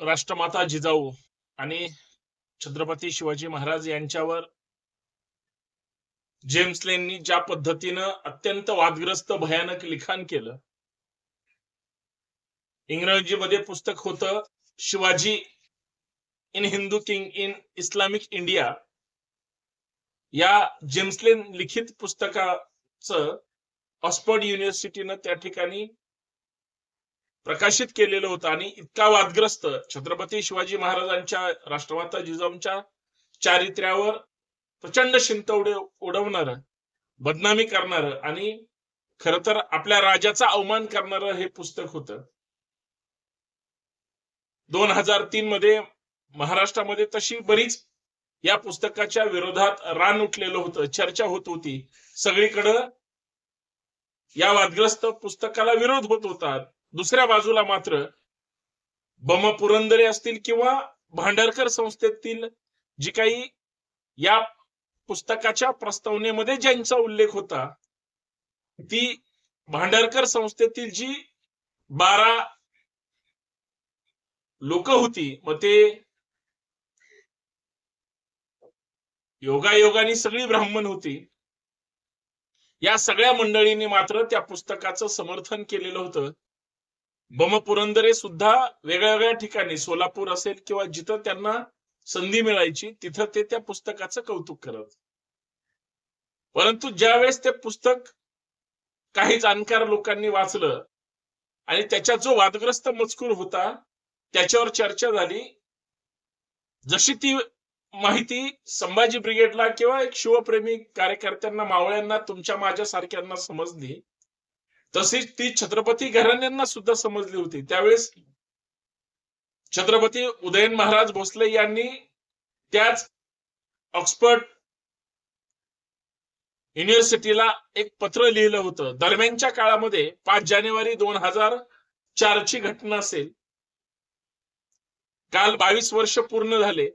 राष्ट्रमाता जिजाऊ आणि छत्रपती शिवाजी महाराज यांच्यावर जेम्स लेननी ज्या पद्धतीनं अत्यंत वादग्रस्त भयानक लिखाण केलं. इंग्रजीमध्ये पुस्तक होतं Shivaji in Hindu king in Islamic India. या जेम्सलेन लिखित पुस्तकाचं ऑक्सफर्ड युनिव्हर्सिटीनं त्या ठिकाणी प्रकाशित केलेलं होतं आणि इतका वादग्रस्त छत्रपती शिवाजी महाराजांच्या राष्ट्रमाता जिजाऊंच्या चारित्र्यावर प्रचंड शिंत उड उडवणार बदनामी करणार आणि खर तर आपल्या राजाचा अवमान करणार हे पुस्तक होत. दोन हजार तीन मध्ये महाराष्ट्रामध्ये तशी बरीच या पुस्तकाच्या विरोधात रान उठलेलं होतं चर्चा होत होती. सगळीकडं या वादग्रस्त पुस्तकाला विरोध होत होता दुसऱ्या बाजूला मात्र बम पुरंदरे असतील किंवा भांडारकर संस्थेतील जी काही या पुस्तकाच्या प्रस्तावनेमध्ये ज्यांचा उल्लेख होता ती भांडारकर संस्थेतील जी बारा लोक होती मग ते योगायोगाने सगळी ब्राह्मण होती. या सगळ्या मंडळींनी मात्र त्या पुस्तकाचं समर्थन केलेलं होतं. बम पुरंदरे सुद्धा वेगळ्या वेगळ्या ठिकाणी सोलापूर असेल किंवा जिथं त्यांना संधी मिळायची तिथं ते त्या पुस्तकाचं कौतुक करत. परंतु ज्यावेळेस ते पुस्तक काही जाणकार लोकांनी वाचलं आणि त्याच्यात जो वादग्रस्त मजकूर होता त्याच्यावर चर्चा झाली जशी ती माहिती संभाजी ब्रिगेडला किंवा एक शिवप्रेमी कार्यकर्त्यांना मावळ्यांना तुमच्या माझ्या सारख्यांना समजली. तशीच ती छत्रपती घराण्यांना सुद्धा समजली होती. त्यावेळेस छत्रपती उदयन महाराज भोसले यांनी त्याच ऑक्सफर्ड युनिव्हर्सिटीला एक पत्र लिहिलं होतं. दरम्यानच्या काळामध्ये पाच जानेवारी दोन हजार चारची घटना असेल. काल बावीस वर्ष पूर्ण झाले.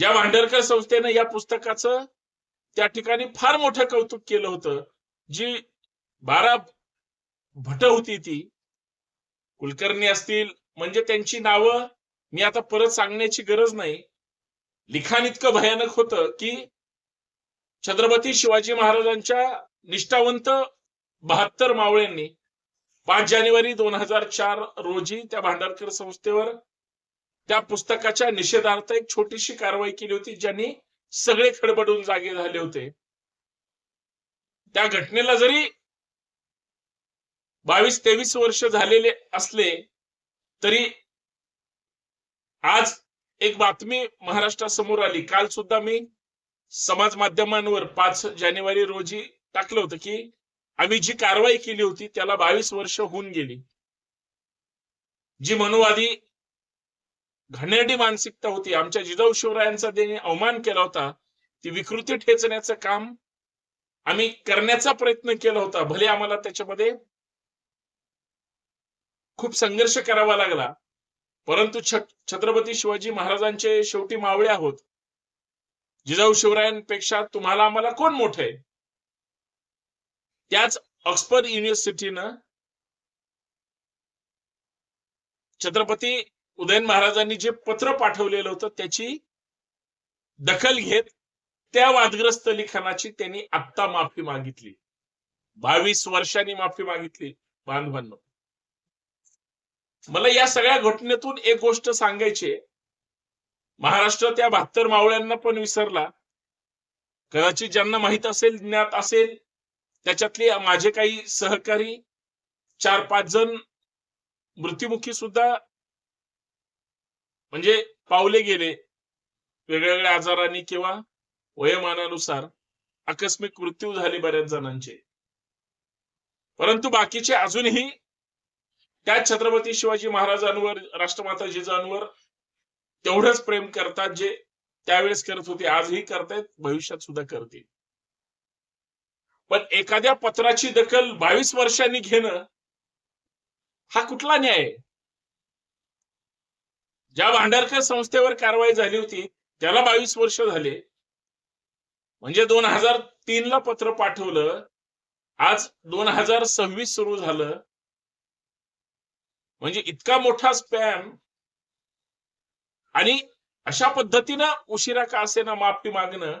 ज्या भांडरकर संस्थेनं या पुस्तकाचं त्या ठिकाणी फार मोठं कौतुक केलं होतं जी बारा भट होती ती कुलकर्णी असतील म्हणजे त्यांची नावं मी आता परत सांगण्याची गरज नाही. लिखाण इतकं भयानक होतं की छत्रपती शिवाजी महाराजांच्या निष्ठावंत बहात्तर मावळ्यांनी पाच जानेवारी दोन हजार चार रोजी त्या भांडारकर संस्थेवर त्या पुस्तकाच्या निषेधार्थ एक छोटीशी कारवाई केली होती ज्यांनी सगळे खडबडून जागे झाले होते. त्या घटनेला जरी बावीस तेवीस वर्ष झालेले असले तरी आज एक बातमी महाराष्ट्रासमोर आली. काल सुद्धा मी समाज माध्यमांवर पाच जानेवारी रोजी टाकलं होतं की आम्ही जी कारवाई केली होती त्याला बावीस वर्ष होऊन गेली. जी मनुवादी घाणेरडी मानसिकता होती. आमच्या जिजाऊ शिवरायांचा ज्यांनी अवमान केला होता ती विकृती ठेचण्याचं काम आम्ही करण्याचा प्रयत्न केला होता. भले आम्हाला त्याच्यामध्ये खूप संघर्ष करावा लागला परंतु छत्रपती शिवाजी महाराजांचे शेवटी मावळे आहोत. जिजाऊ शिवरायांपेक्षा तुम्हाला आम्हाला कोण मोठं आहे? त्याच ऑक्सफर्ड युनिव्हर्सिटीनं छत्रपती उदयन महाराजांनी जे पत्र पाठवलेलं होतं त्याची दखल घेत त्या वादग्रस्त लिखाणाची त्यांनी आत्ता माफी मागितली. बावीस वर्षांनी माफी मागितली बांधवांनो. मला या सगळ्या घटनेतून एक गोष्ट सांगायची महाराष्ट्र त्या बहात्तर मावळ्यांना पण विसरला. कदाचित ज्यांना माहीत असेल ज्ञात असेल त्याच्यातले माझे काही सहकारी चार पाच जण मृत्युमुखी सुद्धा म्हणजे पावले गेले वेगवेगळ्या आजारांनी किंवा वयोमानानुसार आकस्मिक मृत्यू झाले बऱ्याच जणांचे. परंतु बाकीचे अजूनही त्या छत्रपती शिवाजी महाराजांवर राष्ट्रमाता जिजांवर तेवढंच प्रेम करतात जे त्यावेळेस करत होते आजही करतायत भविष्यात सुद्धा करतील. पण एखाद्या पत्राची दखल बावीस वर्षांनी घेणं हा कुठला न्याय ज्या भांडारकर संस्थेवर कारवाई झाली होती त्याला बावीस वर्ष झाले. म्हणजे दोन हजार तीन ला पत्र पाठवलं. आज दोन हजार सव्वीस सुरू झालं. म्हणजे इतका मोठा स्पॅम. आणि अशा पद्धतीनं उशिरा का असेना माफी मागणं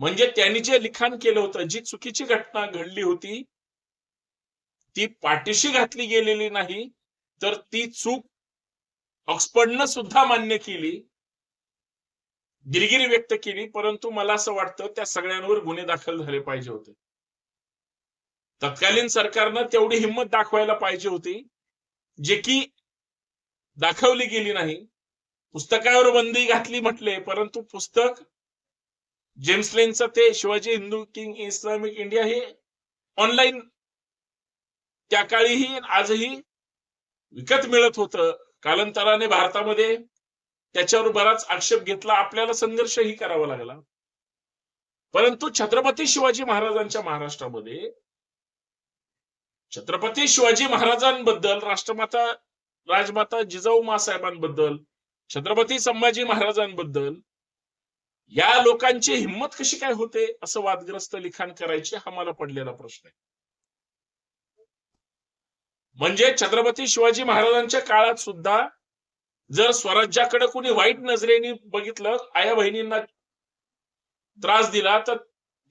म्हणजे त्यांनी जे लिखाण केलं होतं जी चुकीची घटना घडली होती ती पाठीशी घातली गेलेली नाही तर ती चूक ऑक्सफर्डनं सुद्धा मान्य केली. दिलगिरी व्यक्त केली परंतु मला असं वाटतं त्या सगळ्यांवर गुन्हे दाखल झाले पाहिजे होते. तत्कालीन सरकारनं तेवढी हिंमत दाखवायला पाहिजे होती जे की दाखवली गेली नाही. पुस्तकावर बंदी घातली म्हटले परंतु पुस्तक जेम्स लेनचं ते Shivaji Hindu king Islamic India हे ऑनलाईन त्या काळीही आजही विकत मिळत होतं. कालांतराने भारतामध्ये त्याच्यावर बराच आक्षेप घेतला. आपल्याला संघर्षही करावा लागला. परंतु छत्रपती शिवाजी महाराजांच्या महाराष्ट्रामध्ये छत्रपती शिवाजी महाराजांबद्दल राष्ट्रमाता राजमाता जिजाऊ मासाहेबांबद्दल छत्रपती संभाजी महाराजांबद्दल या लोकांची हिंमत कशी काय होते असं वादग्रस्त लिखाण करायचे हा मला पडलेला प्रश्न आहे. म्हणजे छत्रपती शिवाजी महाराजांच्या काळात सुद्धा जर स्वराज्याकडे कुणी वाईट नजरेने बघितलं आया बहिणींना त्रास दिला तर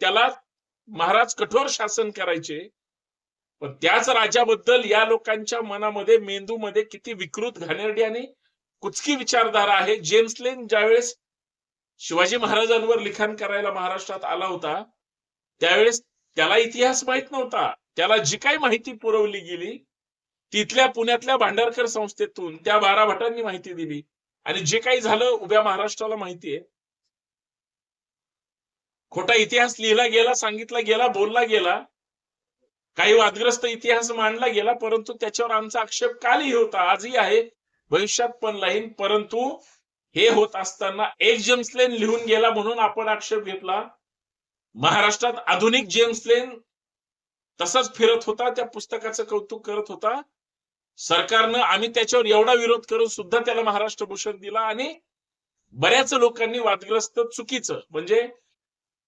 त्याला महाराज कठोर शासन करायचे. पण त्याच राजाबद्दल या लोकांच्या मनामध्ये मेंदूमध्ये किती विकृत घाणेरडी आणि कुचकी विचारधारा आहे. जेम्स लेन ज्यावेळेस शिवाजी महाराजांवर लिखाण करायला महाराष्ट्रात आला होता त्यावेळेस त्याला इतिहास माहीत नव्हता. त्याला जी काही माहिती पुरवली गेली तिथल्या पुण्यातल्या भांडारकर संस्थेतून त्या बारा भटांनी माहिती दिली. आणि जे काही झालं उभ्या महाराष्ट्राला माहिती आहे खोटा इतिहास लिहिला गेला सांगितला गेला बोलला गेला. काही वादग्रस्त इतिहास मांडला गेला परंतु त्याच्यावर आमचा आक्षेप कालही होता आजही आहे. भविष्यात पण राहील परंतु हे होत असताना एक जेम्स लेन लिहून गेला म्हणून आपण आक्षेप घेतला. महाराष्ट्रात आधुनिक जेम्स लेन तसाच फिरत होता त्या पुस्तकाचं कौतुक करत होता. सरकारनं आम्ही त्याच्यावर एवढा विरोध करून सुद्धा त्याला महाराष्ट्र भूषण दिला आणि बऱ्याच लोकांनी वादग्रस्त चुकीचं म्हणजे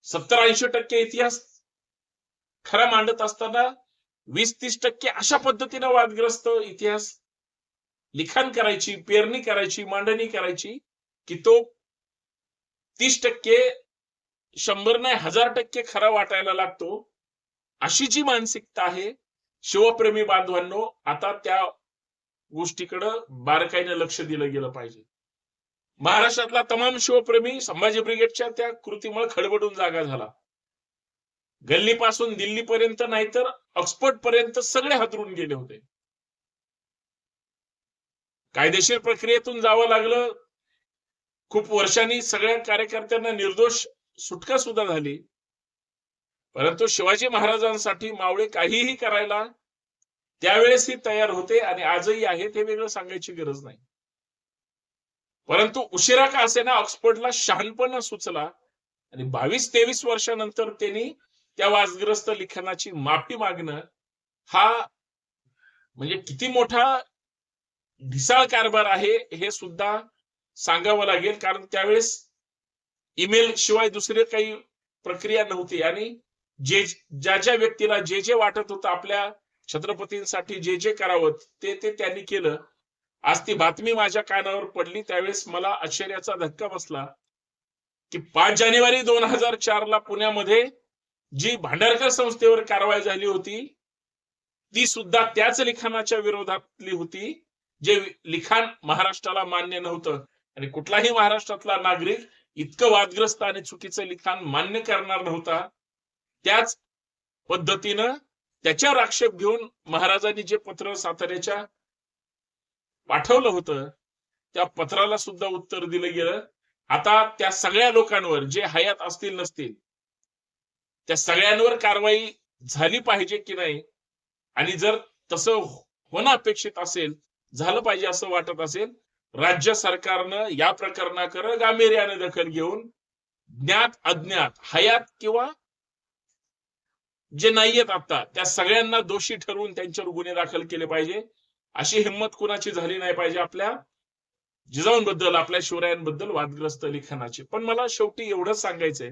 सत्तर ऐंशी टक्के इतिहास खरा मांडत असताना वीस तीस टक्के अशा पद्धतीनं वादग्रस्त इतिहास लिखाण करायची पेरणी करायची मांडणी करायची की तो तीस टक्के शंभर नाही हजार टक्के खरा वाटायला लागतो. अशी जी मानसिकता आहे शिवप्रेमी बांधवांनो आता त्या गोष्टीकडं बारकाईनं लक्ष दिलं गेलं पाहिजे. महाराष्ट्रातला तमाम शिवप्रेमी संभाजी ब्रिगेडच्या त्या कृतीमुळे खडबडून जागा झाला. गल्लीपासून दिल्लीपर्यंत नाहीतर ऑक्सफर्ड पर्यंत सगळे हादरून गेले होते. कायदेशीर प्रक्रियेतून जावं लागलं. खूप वर्षांनी सगळ्या कार्यकर्त्यांना निर्दोष सुटका सुद्धा झाली. परंतु शिवाजी महाराजांसाठी मावळे काहीही करायला त्यावेळेस ही तयार होते आणि आजही आहे ते वेगळं सांगायची गरज नाही. परंतु उशिरा का असे ना ऑक्सफर्डला शहाणपणा सुचला आणि बावीस तेवीस वर्षानंतर त्यांनी त्या वादग्रस्त लिखाणाची माफी मागणं हा म्हणजे किती मोठा ढिसाळ कारभार आहे हे सुद्धा सांगावं लागेल. कारण त्यावेळेस ईमेल शिवाय दुसरे काही प्रक्रिया नव्हती. आणि जे ज्या ज्या व्यक्तीला जे जे वाटत होतं आपल्या छत्रपतींसाठी जे जे करावं ते ते त्यांनी केलं. आज ती बातमी माझ्या कानावर पडली त्यावेळेस मला आश्चर्याचा धक्का बसला की पाच जानेवारी दोन हजार चार ला पुण्यामध्ये जी भांडारकर संस्थेवर कारवाई झाली होती ती सुद्धा त्याच लिखाणाच्या विरोधातली होती जे लिखाण महाराष्ट्राला मान्य नव्हतं. आणि कुठलाही महाराष्ट्रातला नागरिक इतकं वादग्रस्त आणि चुकीचं लिखाण मान्य करणार नव्हता त्याच पद्धतीनं त्याच्यावर आक्षेप घेऊन महाराजांनी जे पत्र साताऱ्याच्या पाठवलं होतं त्या पत्राला सुद्धा उत्तर दिलं गेलं. आता त्या सगळ्या लोकांवर जे हयात असतील नसतील त्या सगळ्यांवर कारवाई झाली पाहिजे की नाही? आणि जर तसं होणं अपेक्षित असेल झालं पाहिजे असं वाटत असेल राज्य सरकारनं या प्रकरणाकडे गांभीर्याने दखल घेऊन ज्ञात अज्ञात हयात किंवा जे नाहीयेत आता त्या सगळ्यांना दोषी ठरवून त्यांच्यावर गुन्हे दाखल केले पाहिजे. अशी हिंमत कुणाची झाली नाही पाहिजे आपल्या जिजाऊंबद्दल आपल्या शिवरायांबद्दल वादग्रस्त लिखाणाची. पण मला शेवटी एवढंच सांगायचंय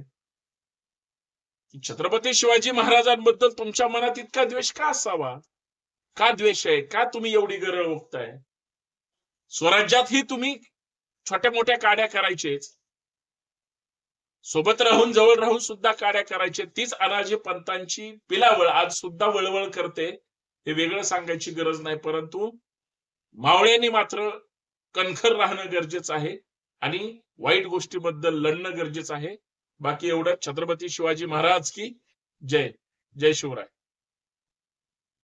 की छत्रपती शिवाजी महाराजांबद्दल तुमच्या मनात इतका द्वेष का असावा? का द्वेष आहे? का तुम्ही एवढी गरळ ओकताय स्वराज्यातही तुम्ही छोट्या मोठ्या काड्या करायचेच. सोबत राहून जवळ राहून सुद्धा काड्या करायचे. तीच अनाजी पंतांची पिलावळ आज सुद्धा वळवळ करते. हे वेगळं सांगायची गरज नाही. परंतु मावळ्यांनी मात्र कणखर राहणं गरजेचं आहे. आणि वाईट गोष्टीबद्दल लढणं गरजेचं आहे. बाकी एवढं छत्रपती शिवाजी महाराज की जय. जय शिवराय.